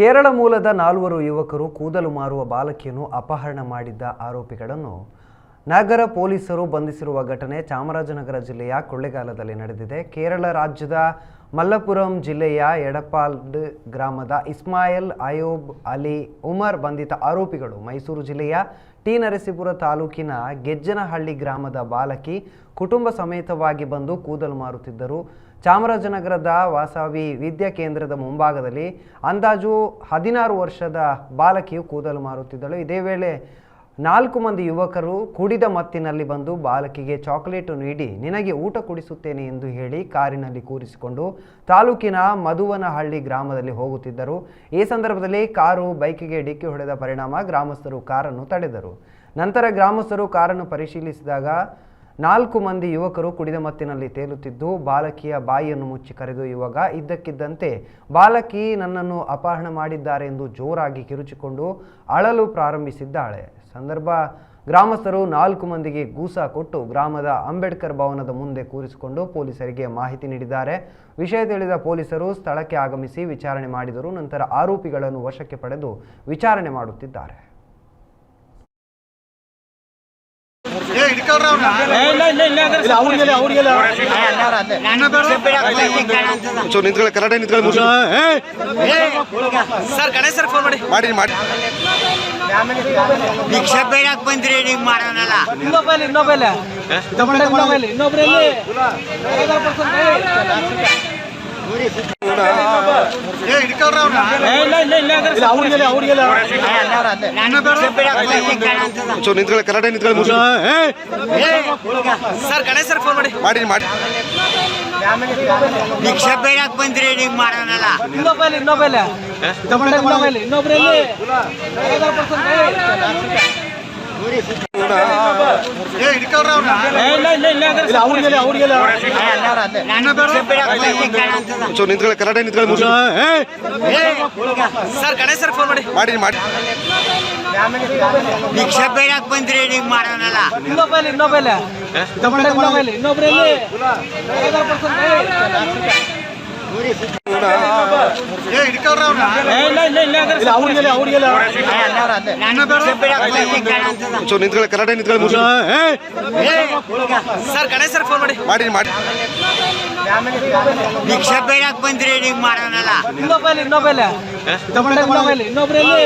ಕೇರಳ ಮೂಲದ ನಾಲ್ವರು ಯುವಕರು ಕೂದಲು ಮಾರುವ ಬಾಲಕಿಯನ್ನು ಅಪಹರಣ ಮಾಡಿದ್ದ ಆರೋಪಿಗಳನ್ನು ನಗರ ಪೊಲೀಸರು ಬಂಧಿಸಿರುವ ಘಟನೆ ಚಾಮರಾಜನಗರ ಜಿಲ್ಲೆಯ ಕೊಳ್ಳೆಗಾಲದಲ್ಲಿ ನಡೆದಿದೆ. ಕೇರಳ ರಾಜ್ಯದ ಮಲ್ಲಪುರಂ ಜಿಲ್ಲೆಯ ಎಡಪಾಲ್ಡ್ ಗ್ರಾಮದ ಇಸ್ಮಾಯಿಲ್ ಅಯೂಬ್ ಅಲಿ ಉಮರ್ ಬಂಧಿತ ಆರೋಪಿಗಳು ಮೈಸೂರು ಜಿಲ್ಲೆಯ ಟಿ ನರಸೀಪುರ ತಾಲೂಕಿನ ಗೆಜ್ಜನಹಳ್ಳಿ ಗ್ರಾಮದ ಬಾಲಕಿ ಕುಟುಂಬ ಸಮೇತವಾಗಿ ಬಂದು ಕೂದಲು ಮಾರುತ್ತಿದ್ದರು. ಚಾಮರಾಜನಗರದ ವಾಸವಿ ವಿದ್ಯಾ ಕೇಂದ್ರದ ಮುಂಭಾಗದಲ್ಲಿ ಅಂದಾಜು ಹದಿನಾರು ವರ್ಷದ ಬಾಲಕಿಯು ಕೂದಲು ಮಾರುತ್ತಿದ್ದಳು. ಇದೇ ವೇಳೆ ನಾಲ್ಕು ಮಂದಿ ಯುವಕರು ಕುಡಿದ ಮತ್ತಿನಲ್ಲಿ ಬಂದು ಬಾಲಕಿಗೆ ಚಾಕೊಲೇಟು ನೀಡಿ, ನಿನಗೆ ಊಟ ಕುಡಿಸುತ್ತೇನೆ ಎಂದು ಹೇಳಿ ಕಾರಿನಲ್ಲಿ ಕೂರಿಸಿಕೊಂಡು ತಾಲೂಕಿನ ಮಧುವನಹಳ್ಳಿ ಗ್ರಾಮದಲ್ಲಿ ಹೋಗುತ್ತಿದ್ದರು. ಈ ಸಂದರ್ಭದಲ್ಲಿ ಕಾರು ಬೈಕಿಗೆ ಡಿಕ್ಕಿ ಹೊಡೆದ ಪರಿಣಾಮ ಗ್ರಾಮಸ್ಥರು ಕಾರನ್ನು ತಡೆದರು. ನಂತರ ಗ್ರಾಮಸ್ಥರು ಕಾರನ್ನು ಪರಿಶೀಲಿಸಿದಾಗ ನಾಲ್ಕು ಮಂದಿ ಯುವಕರು ಕುಡಿದ ಮತ್ತಿನಲ್ಲಿ ತೇಲುತ್ತಿದ್ದು, ಬಾಲಕಿಯ ಬಾಯಿಯನ್ನು ಮುಚ್ಚಿ ಕರೆದೊಯ್ಯುವಾಗ ಇದ್ದಕ್ಕಿದ್ದಂತೆ ಬಾಲಕಿ ನನ್ನನ್ನು ಅಪಹರಣ ಮಾಡಿದ್ದಾರೆ ಎಂದು ಜೋರಾಗಿ ಕಿರುಚಿಕೊಂಡು ಅಳಲು ಪ್ರಾರಂಭಿಸಿದ್ದಾಳೆ. ಸಂದರ್ಭ. ಗ್ರಾಮಸ್ಥರು ನಾಲ್ಕು ಮಂದಿಗೆ ಗೂಸ ಕೊಟ್ಟು ಗ್ರಾಮದ ಅಂಬೇಡ್ಕರ್ ಭವನದ ಮುಂದೆ ಕೂರಿಸಿಕೊಂಡು ಪೊಲೀಸರಿಗೆ ಮಾಹಿತಿ ನೀಡಿದ್ದಾರೆ. ವಿಷಯ ತಿಳಿದ ಪೊಲೀಸರು ಸ್ಥಳಕ್ಕೆ ಆಗಮಿಸಿ ವಿಚಾರಣೆ ಮಾಡಿದರು. ನಂತರ ಆರೋಪಿಗಳನ್ನು ವಶಕ್ಕೆ ಪಡೆದು ವಿಚಾರಣೆ ಮಾಡುತ್ತಿದ್ದಾರೆ. ಸೊ ನಿಂತ್ಕೊಳ್ಳಿ ಕನ್ನಡ ನಿಂತ್ಕೊಳ್ಳಿ ಸರ್ ಗಣೇಶ್ ಸರ್ ಫೋನ್ ಮಾಡಿ. ಮಾಡಿ ಮಾಡಿ. ಭಿಕ್ಷೆ ಬೇಡಕ್ ಬಂದ್ರಿ ನೀವು ಮಾಡೋಣಲ್ಲ ಇನ್ನೊಬ್ಬಲ್ಲಿ ಇನ್ನೊಬ್ಬಲ್ಲಿ ಇನ್ನೊಬ್ಬರಲ್ಲಿ. ಇನ್ನೊಬ್ರಲ್ಲಿ ನಿಂತ್ಕೊಳ್ಳಿ ಕರಾಟೆ ನಿಂತ್ಕೊಳ್ಳಿ ಸರ್ ಗಣೇಶ್ ಸರ್, ಫೋನ್ ಮಾಡಿ. ಮಾಡಿ ಮಾಡಿ ಭಿಕ್ಷೆ ಬೇಡಕ್ ಬಂದ್ರಿ ನೀವು ಮಾಡೋಣಲ್ಲ ಇನ್ನೊಬ್ಬಲ್ಲಿ ಇನ್ನೊಬ್ಬಲ್ಲಿ ಇನ್ನೊಬ್ಬಲ್ಲಿ ಇನ್ನೊಬ್ರಲ್ಲಿ ನಾನು ಭಿಕ್ಷೆ ಬೇಡಕ್ ಬಂದ್ರಿ ಕಾಣಂತದ ಸೊ ನಿಂತ್ಕೊಳ್ಳಿ ಕನ್ನಡ ನಿಂತ್ಕೊಳ್ಳಿ ಸರ್ ಗಣೇಶ್ ಸರ್ ಫೋನ್ ಮಾಡಿ. ಮಾಡಿ ಮಾಡಿ. ಭಿಕ್ಷೆ ಬೇಡಕ್ ಬಂದ್ರಿ ನೀವು ಮಾಡೋಣಲ್ಲ ಇನ್ನೊಬ್ಬಲ್ಲಿ ಇನ್ನೊಬ್ಬಲ್ಲಿ ಇನ್ನೊಬ್ಬಲ್ಲಿ ಸೊ ನಿಂತ್ಕೊಳ್ಳಿ ಕರಾಟೆ ನಿಂತ್ಕೊಳ್ಳಿ ಸರ್ ಗಣೇಶ್ ಸರ್ ಫೋನ್ ಮಾಡಿ. ಮಾಡಿ ಮಾಡಿ. ಭಿಕ್ಷೆ ಬೇಡಕ್ ಬಂದ್ರಿ ನೀವು ಮಾಡೋಣಲ್ಲ ಇನ್ನೊಬ್ಬಲ್ಲಿ ಇನ್ನೊಬ್ಬಲ್ಲಿ ಇನ್ನೊಬ್ಬಲ್ಲಿ ಇನ್ನೊಬ್ರಲ್ಲಿ